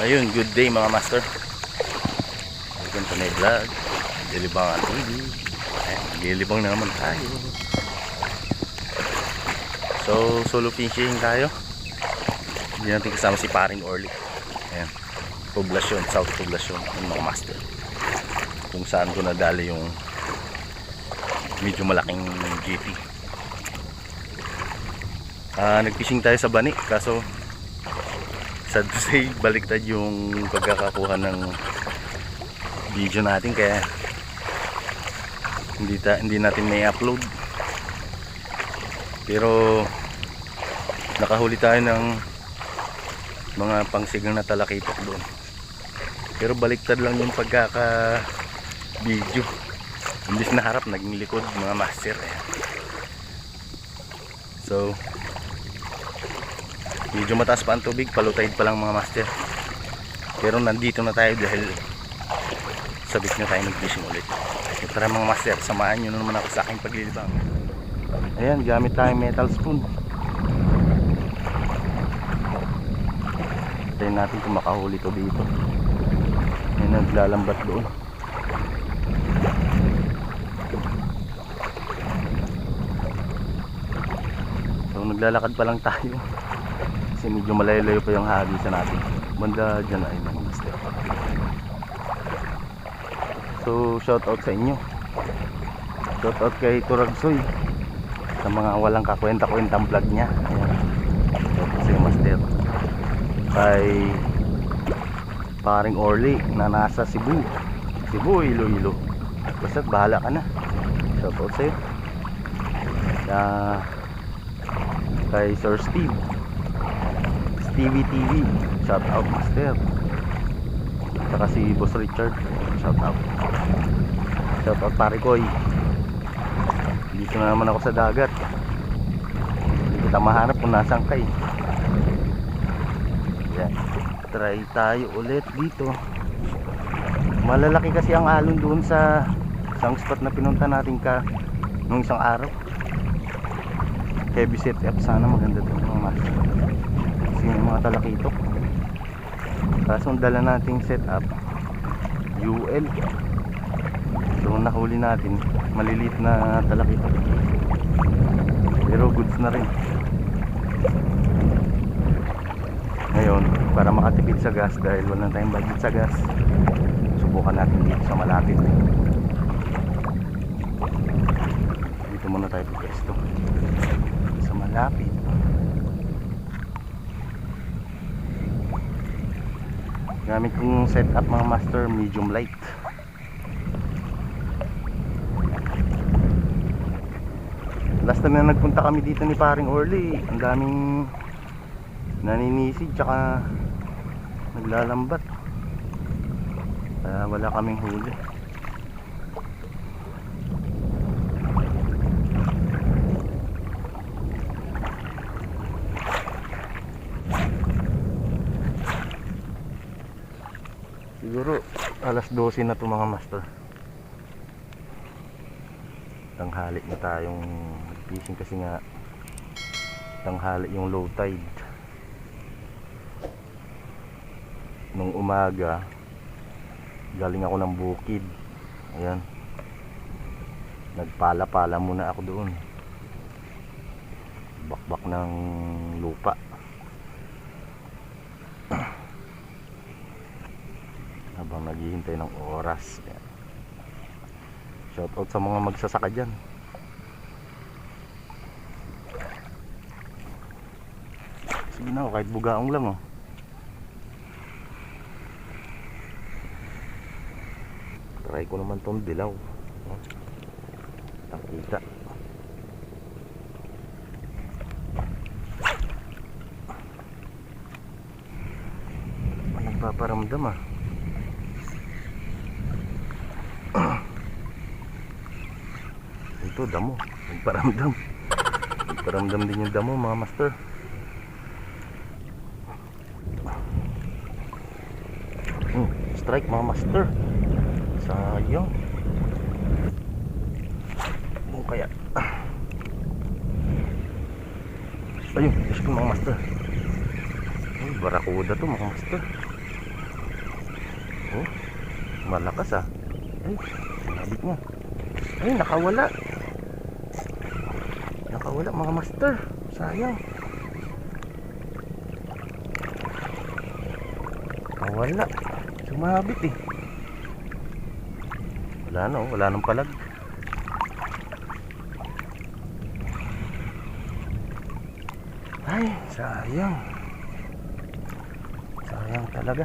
Ayun, good day mga master. Welcome to my vlog. Lilibangan TV. Ayan, lilibang na naman tayo. So, solo fishing tayo. Hindi natin kasama si paring Orly. Ayan, poblasyon, south poblasyon ng mga master. Kung saan ko nadali yung medyo malaking GT. Ah, nagfishing tayo sa Bani kaso sad to say baliktad yung pagkakakuha ng video natin kaya hindi, ta, hindi natin may upload. Pero nakahuli tayo ng mga pangsigang na talakitok doon. Pero baliktad lang yung pagkaka video imbis na harap naging likod mga master Ayan. so medyo mataas pa ang tubig palutide pa lang mga master. Pero nandito na tayo dahil sabik na tayo mag-fishing ulit. So, tara mga master samahan nyo na naman ako sa aking paglilibang. Ayan gamit tayo metal spoon. Tayo natin kung makahuli to dito. May naglalambat doon. So naglalakad pa lang tayo kasi medyo malayo-layo pa yung habisan natin. Banda dyan ay mga master so shout out sa inyo. Shout out kay Turagsoy sa mga walang kakwenta-kwentang vlog niya. Ayan. Shout out sa master. Kay paring Orly na nasa Cebu. Cebu Iloilo. Basta bahala ka na. Shout out sa iyo Ah, kay Sir Steve Stevie TV shout out master. Saka si Boss Richard. Shout out. Shout out pare koy. Dito na naman ako sa dagat. Hindi kita mahanap kung nasan kay yan. Try tayo ulit dito. Malalaki kasi ang alon doon sa isang spot na pinunta natin ka nung isang araw. Heavy set up. Sana maganda doon mga master mga talakitok kaso ang dala nating setup UL so nahuli natin maliliit na talakitok pero goods na rin. Ngayon para makatipid sa gas dahil wala tayong budget sa gas subukan natin dito sa malapit. Dito muna tayo pwesto sa malapit gamit kong setup mga master medium light. Last time na nagpunta kami dito ni paring Orly ang daming naninisid tsaka naglalambat. Kaya wala kaming huli alas 12 na to mga master. Tanghali na tayong fishing kasi nga tanghali yung low tide. Nung umaga galing ako ng bukid. Ayan. Nagpala-pala muna ako doon. Bakbak ng lupa. Habang naghihintay ng oras. Ayan. shout out sa mga magsasaka dyan. Sige na oh, kahit bugaong lang oh. Try ko naman tong dilaw. Oh. nakita nagpaparamdam ah ito damo. Nagparamdam. Nagparamdam din yung damo mga master. Hmm, strike mga master. Sayang. Ano kaya? Ayun Diyos ko mga master. Ay barakuda to mga master. Oh, malakas ah. Ay, sinabit niya. Ay, nakawala. Nakawala mga master. Sayang. Nakawala. Sumabit eh. Wala na, wala nang palag. Ay, sayang. Sayang talaga.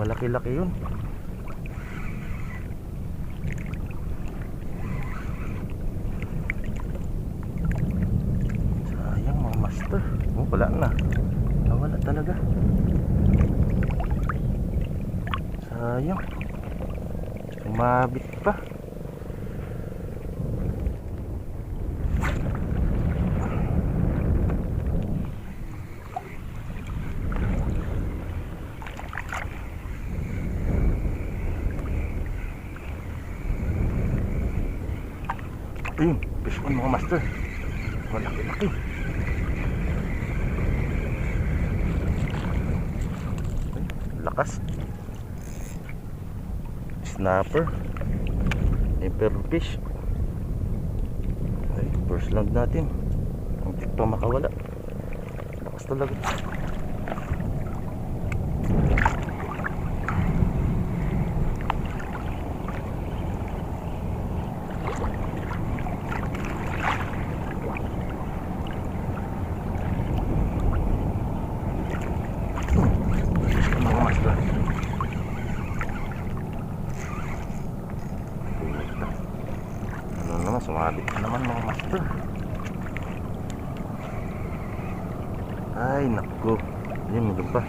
Malaki-laki yun. Master. Oh, wala na. Nawala talaga. Sayang. Sumabit pa. Ayun, fish on mga master. Malaki-laki. Lakas. Snapper. Fish. Ay, first land natin. Ang pa makawala. Lakas talaga. Fish on mga master. Puta. Ano naman, sumabit na naman mga master. Ay, naku. Yun, meron pa.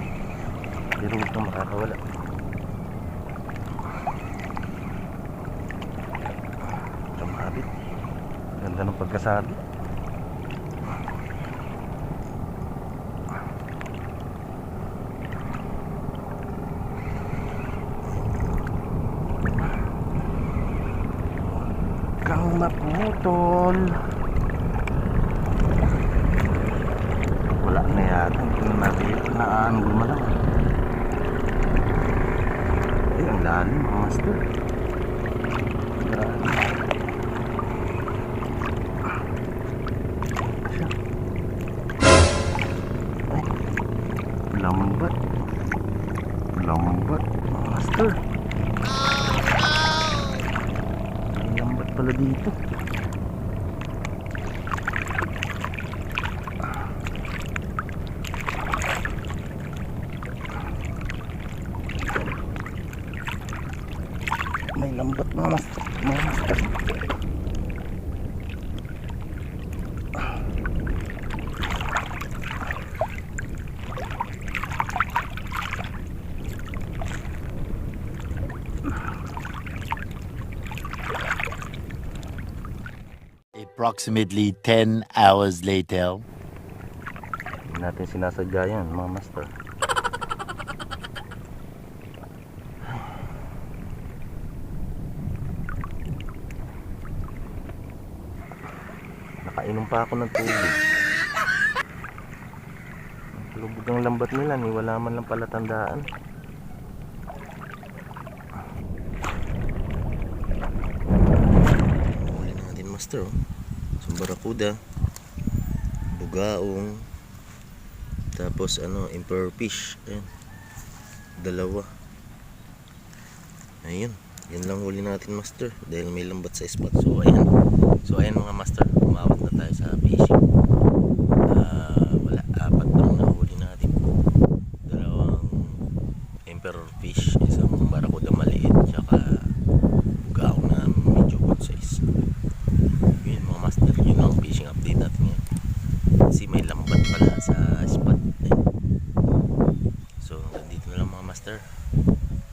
Pero huwag kang makakawala. Sumabit. Ganda ng pagkasabi. kang maputol. Wala na yata. Tingnan natin na mo lang. Ay, ang lalim mga master. Lambat. Lambat mga master. Lambat pala dito. Approximately 10 hours later. Hindi natin sinasadya yan mga master. Nakainom pa ako ng tubig. Ang Lubog ang lambat nila, ni wala man lang pala tandaan. Huli natin master oh. Sumbarakuda, bugaong, tapos ano, emperor fish. Ayan. Dalawa. Ayun. Yan lang huli natin master dahil may lambat sa spot. So ayan. So ayan mga master, umawat na tayo sa fishing. Ah, wala apat lang nahuli natin. Dalawang emperor fish, isang barakuda maliit, tsaka bugaong na medyo good size. Yun mga master, yun ang fishing update natin ngayon. Kasi may lambat pala sa spot. Ayun. So dito na lang mga master.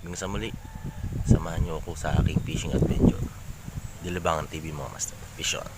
Hanggang sa muli, samahan nyo ako sa aking fishing adventure. Dilibangan TV mga master. Fish on.